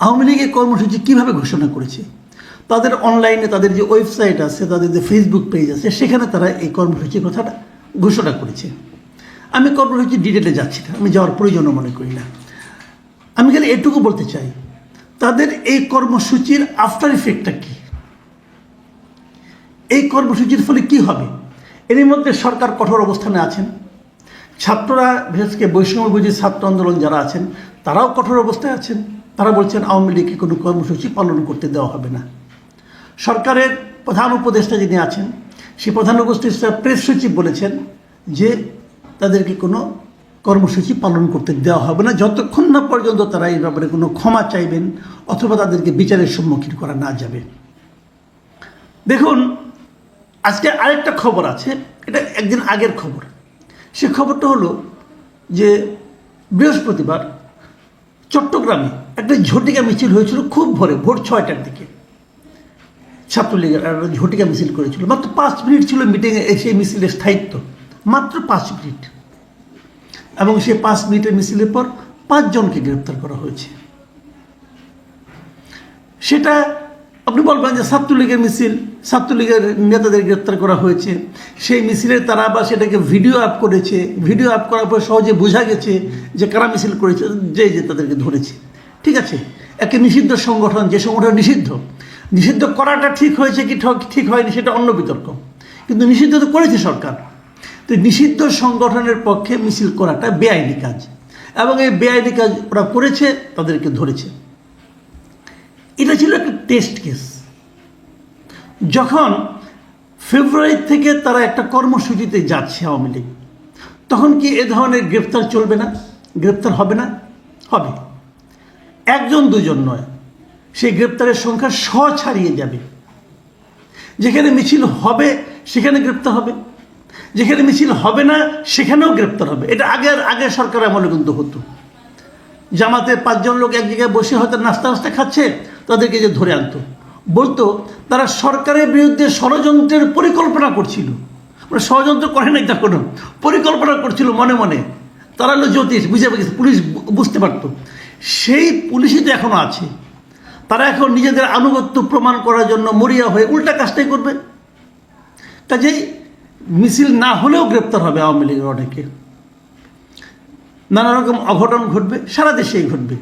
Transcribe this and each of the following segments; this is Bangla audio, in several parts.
আওয়ামী লীগের কর্মসূচি কীভাবে ঘোষণা করেছে? তাদের অনলাইনে তাদের যে ওয়েবসাইট আছে, তাদের যে ফেসবুক পেজ আছে, সেখানে তারা এই কর্মসূচির কথাটা ঘোষণা করেছে। আমি কর্মসূচির ডিটেলে যাচ্ছি না, আমি যাওয়ার প্রয়োজনও মনে করি না। আমি খালি এটুকু বলতে চাই, তাদের এই কর্মসূচির আফটার ইফেক্টটা কী? এই কর্মসূচির ফলে কি হবে? এর মধ্যে সরকার কঠোর অবস্থানে আছেন। ছাত্ররা, বিশেষ করে বৈষম্য ছাত্র আন্দোলন যারা আছেন, তারাও কঠোর অবস্থায় আছেন। তারা বলছেন আওয়ামী লীগকে কোনো কর্মসূচি পালন করতে দেওয়া হবে না। সরকারের প্রধান উপদেষ্টা যিনি আছেন, সেই প্রধান উপদেষ্টা প্রেস সচিব বলেছেন যে তাদেরকে কোনো কর্মসূচি পালন করতে দেওয়া হবে না। যতক্ষণ না পর্যন্ত তারা এই ব্যাপারে কোনো ক্ষমা চাইবেন অথবা তাদেরকে বিচারের সম্মুখীন করা না যাবে। দেখুন, আজকে আরেকটা খবর আছে, এটা একদিন আগের খবর। সে খবরটা হলো যে বৃহস্পতিবার চট্টগ্রামে একটা ঝটিকা মিছিল হয়েছিল খুব ভোরে, ভোর ছয়টার দিকে। ছাত্রলীগের ঝটিকা মিছিল করেছিল। মাত্র পাঁচ মিনিট ছিল মিটিংয়ে সেই মিছিলের স্থায়িত্ব। মাত্র পাঁচ মিনিট। এবং সেই পাঁচ মিনিটের মিছিলের পর পাঁচজনকে গ্রেপ্তার করা হয়েছে। সেটা আপনি বলবেন যে ছাত্রলীগের মিছিল, ছাত্রলীগের নেতাদের গ্রেপ্তার করা হয়েছে। সেই মিছিলের তারা আবার সেটাকে ভিডিও আপ করেছে। ভিডিও আপ করার পর সহজে বোঝা গেছে যে কারা মিছিল করেছে, যে যে তাদেরকে ধরেছে। ঠিক আছে? একটা নিষিদ্ধ সংগঠন, যে সংগঠন নিষিদ্ধ। নিষিদ্ধ করাটা ঠিক হয়েছে কি ঠিক হয়নি সেটা অন্য বিতর্ক। কিন্তু নিষিদ্ধ তো করেছে সরকার। তো নিষিদ্ধ সংগঠনের পক্ষে মিছিল করাটা বেআইনি কাজ। এবং এই বেআইনি কাজ ওরা করেছে, তাদেরকে ধরেছে। এটা ছিল একটা টেস্ট কেস যখন ফেব্রুয়ারি থেকে তারা একটা কর্মসূচিতে যাচ্ছে আওয়ামী লীগ, তখন কি এ ধরনের গ্রেপ্তার চলবে না? গ্রেপ্তার হবে না? হবে। একজন, দুজন নয়। সেই গ্রেপ্তারের সংখ্যা শ ছাড়িয়ে যাবে। যেখানে মিছিল হবে, সেখানে গ্রেপ্তার হবে। যেখানে মিছিল হবে না, সেখানেও গ্রেপ্তার হবে। এটা আগের আগের সরকার আমলে কিন্তু হতো। জামাতে পাঁচজন লোক এক জায়গায় বসে হয়তো নাস্তা নাস্তা খাচ্ছে, তাদেরকে যে ধরে আনতো। বলতো, তারা সরকারের বিরুদ্ধে ষড়যন্ত্রের পরিকল্পনা করছিল। মানে ষড়যন্ত্র করে নাই তা কোনো পরিকল্পনা করছিল মনে মনে। তারা হলো জ্যোতিষ, বুঝে গেছে, পুলিশ বুঝতে পারতো। সেই পুলিশই তো এখনও আছে। তারা এখন নিজেদের আনুগত্য প্রমাণ করার জন্য মরিয়া হয়ে উল্টা কাজটাই করবে। কাজেই মিছিল না হলেও গ্রেপ্তার হবে আওয়ামী লীগের অনেকে। নানা রকম অঘটন ঘটবে, সারা দেশেই ঘটবে।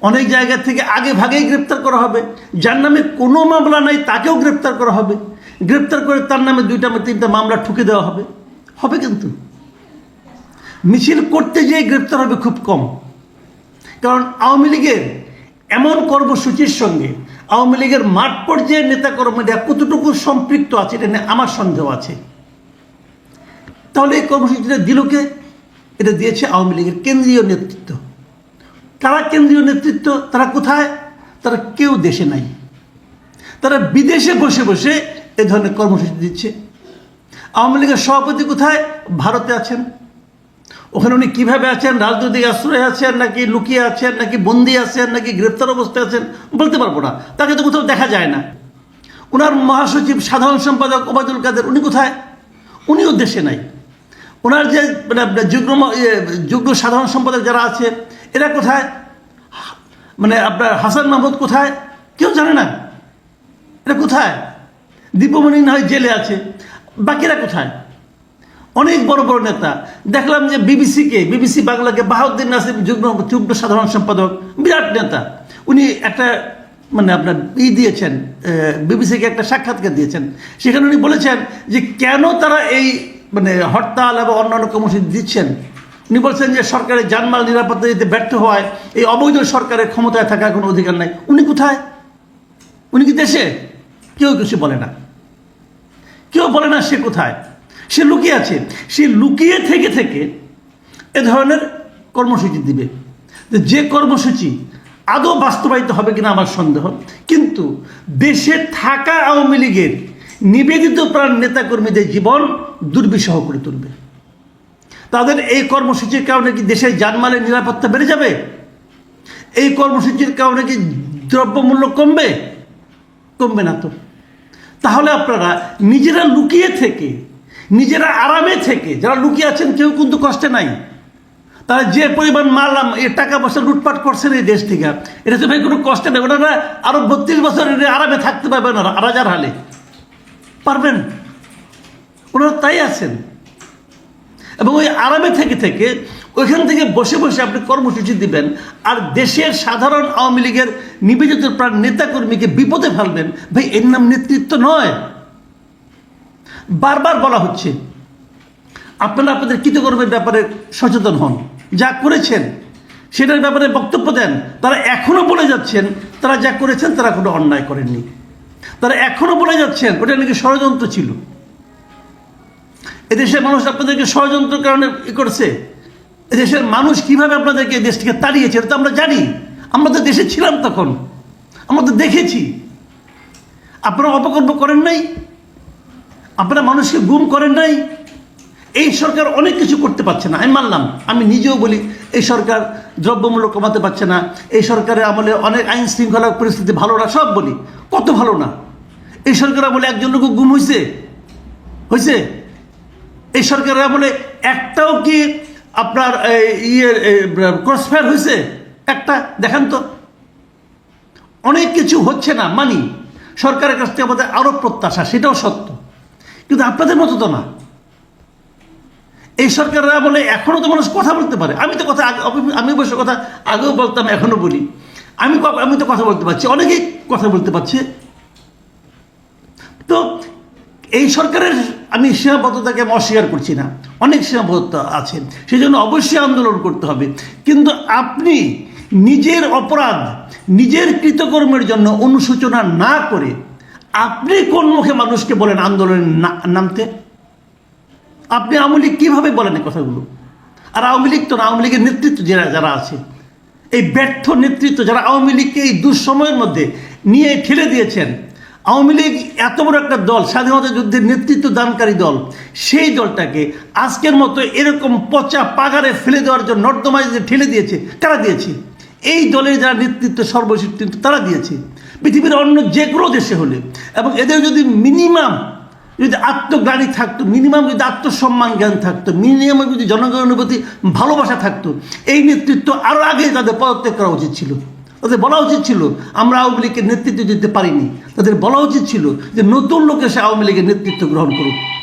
অনেক জায়গা থেকে আগে ভাগেই গ্রেপ্তার করা হবে। যার নামে কোনো মামলা নাই, তাকেও গ্রেপ্তার করা হবে। গ্রেপ্তার করে তার নামে দুইটা তিনটা মামলা ঠুকে দেওয়া হবে। হবে কিন্তু। মিছিল করতে যেয়ে গ্রেপ্তার হবে খুব কম। কারণ আওয়ামী লীগের এমন কর্মসূচির সঙ্গে আওয়ামী লীগের মাঠ পর্যায়ের নেতাকর্মীরা কতটুকু সম্পৃক্ত আছে, এটা নিয়ে আমার সন্দেহ আছে। তাহলে এই কর্মসূচিটা দিল কে? এটা দিয়েছে আওয়ামী লীগের কেন্দ্রীয় নেতৃত্ব। তারা কেন্দ্রীয় নেতৃত্ব, তারা কোথায়? তারা কেউ দেশে নাই। তারা বিদেশে বসে বসে এ ধরনের কর্মসূচি দিচ্ছে। আওয়ামী লীগের সভাপতি কোথায়? ভারতে আছেন। ওখানে উনি কীভাবে আছেন? রাজনৈতিক আশ্রয় আছেন নাকি লুকিয়ে আছেন নাকি বন্দি আছেন নাকি গ্রেপ্তার অবস্থায় আছেন বলতে পারব না। তাকে তো কোথাও দেখা যায় না। ওনার মহাসচিব সাধারণ সম্পাদক ওবায়দুল কাদের উনি কোথায়? উনিও দেশে নাই। ওনার যে মানে আপনার যুগ্ম ইয়ে, যুগ্ম সাধারণ সম্পাদক যারা আছে এরা কোথায়? মানে আপনার হাসান মাহমুদ কোথায়? কেউ জানে না। এটা কোথায়? দীপমণি না হয় জেলে আছে। বাকিরা কোথায়? অনেক বড় বড় নেতা। দেখলাম যে বিবিসিকে বিবিসি বাংলাকে বাহাউদ্দিন নাসিম যুগ্ম যুগ্ম সাধারণ সম্পাদক, বিরাট নেতা। উনি একটা মানে আপনার ই দিয়েছেন বিবিসিকে একটা সাক্ষাৎকার দিয়েছেন। সেখানে উনি বলেছেন যে কেন তারা এই মানে হরতাল এবং অন্যান্য কর্মসূচি দিচ্ছেন? উনি বলছেন যে সরকারের জানমাল নিরাপত্তা দিতে ব্যর্থ হওয়ায় এই অবৈধ সরকারের ক্ষমতায় থাকার কোনো অধিকার নাই। উনি কোথায়? উনি কি দেশে? কেউ কিছু বলে না। কেউ বলে না সে কোথায়? সে লুকিয়ে আছে। সে লুকিয়ে থেকে থেকে এ ধরনের কর্মসূচি দিবে। যে কর্মসূচি আদৌ বাস্তবায়িত হবে কিনা আমার সন্দেহ। কিন্তু দেশে থাকা আওয়ামী লীগের নিবেদিত প্রাণ নেতাকর্মীদের জীবন দুর্বিষহ করে তুলবে। তাদের এই কর্মসূচির কারণে কি দেশের জানমালের নিরাপত্তা বেড়ে যাবে? এই কর্মসূচির কারণে কি দ্রব্যমূল্য কমবে? কমবে না তো। তাহলে আপনারা নিজেরা লুকিয়ে থেকে নিজেরা আরামে থেকে, যারা লুকিয়ে আছেন, কেউ কিন্তু কষ্টে নাই। তারা যে পরিমাণ মারলাম এ টাকা পয়সা লুটপাট করছেন এই দেশ থেকে, এটা তো ভাই কোনো কষ্ট নেই। ওনারা আরও বত্রিশ বছর আরামে থাকতে পারবেন রাজার হালে। পারবেন? ওনারা তাই আছেন। এবং ওই আরামে থেকে থেকে ওইখান থেকে বসে বসে আপনি কর্মসূচি দিবেন, আর দেশের সাধারণ আওয়ামী লীগের নিবেদিত প্রাণ নেতাকর্মীকে বিপদে ফেলবেন। ভাই, এর নাম নেতৃত্ব নয়। বারবার বলা হচ্ছে। আপনারা আপনাদের কৃতকর্মের ব্যাপারে সচেতন হন। যা করেছেন, সেটার ব্যাপারে বক্তব্য দেন। তারা এখনও বলে যাচ্ছেন, তারা যা করেছেন তারা কোনো অন্যায় করেননি। তারা এখনও বলে যাচ্ছেন, ওটা নাকি ষড়যন্ত্র ছিল। এদেশের মানুষ আপনাদেরকে ষড়যন্ত্র কারণে ই করছে। এদেশের মানুষ কীভাবে আপনাদেরকে দেশ থেকে তাড়িয়েছে, এটা তো আমরা জানি। আমরা তো দেশে ছিলাম তখন। আমরা তো দেখেছি। আপনারা অপকর্ম করেন নাই? আপনারা মানুষকে গুম করেন নাই? এই সরকার অনেক কিছু করতে পারছে না। আমি মানলাম, আমি নিজেও বলি, এই সরকার দ্রব্যমূল্য কমাতে পারছে না, এই সরকারের আমলে অনেক আইন শৃঙ্খলা পরিস্থিতি ভালো না, সব বলি, কত ভালো না। এই সরকার আমলে একজন লোক গুম হয়েছে হয়েছে এই সরকারের আমলে একটাও কি আপনার ইয়ে ক্রসফায়ার হয়েছে একটা, দেখান তো। অনেক কিছু হচ্ছে না, মানি। সরকারের কাছ থেকে আমাদের আরও প্রত্যাশা, সেটাও সত্য। কিন্তু আপনাদের মতো তো না। এই সরকাররা বলে এখনও তো মানুষ কথা বলতে পারে। আমি তো কথা আমি- অবশ্য কথা আগেও বলতাম এখনও বলি। আমি আমি তো কথা বলতে পারছি, অনেকেই কথা বলতে পারছে। তো এই সরকারের আমি সীমাবদ্ধতাকে অস্বীকার করছি না। অনেক সীমাবদ্ধতা আছে সেই জন্য অবশ্যই আন্দোলন করতে হবে। কিন্তু আপনি নিজের অপরাধ, নিজের কৃতকর্মের জন্য অনুশোচনা না করে আপনি কোন মুখে মানুষকে বলেন আন্দোলনের নামতে? আপনি আওয়ামী লীগ কীভাবে বলেন এই কথাগুলো? আর আওয়ামী লীগ তো না, আওয়ামী লীগের নেতৃত্ব যারা যারা আছে, এই ব্যর্থ নেতৃত্ব যারা আওয়ামী লীগকে এই দুঃসময়ের মধ্যে নিয়ে ঠেলে দিয়েছেন, আওয়ামী লীগ এত বড় একটা দল, স্বাধীনতা যুদ্ধের নেতৃত্ব দানকারী দল, সেই দলটাকে আজকের মতো এরকম পচা পাগারে ফেলে দেওয়ার জন্য নর্দমায় যে ঠেলে দিয়েছে তারা দিয়েছে? এই দলের যারা নেতৃত্ব সর্বশেষ কিন্তু তারা দিয়েছে। পৃথিবীর অন্য যে কোনো দেশে হলে। এবং এদের যদি মিনিমাম যদি আত্মজ্ঞানী থাকতো মিনিমাম যদি আত্মসম্মান জ্ঞান থাকতো মিনিমাম যদি জনগণের প্রতি ভালোবাসা থাকতো, এই নেতৃত্ব আরও আগে তাদের পদত্যাগ করা উচিত ছিল। তাদের বলা উচিত ছিল, আমরা আওয়ামী লীগের নেতৃত্ব দিতে পারিনি। তাদের বলা উচিত ছিল যে নতুন লোক এসে আওয়ামী লীগের নেতৃত্ব গ্রহণ করুক।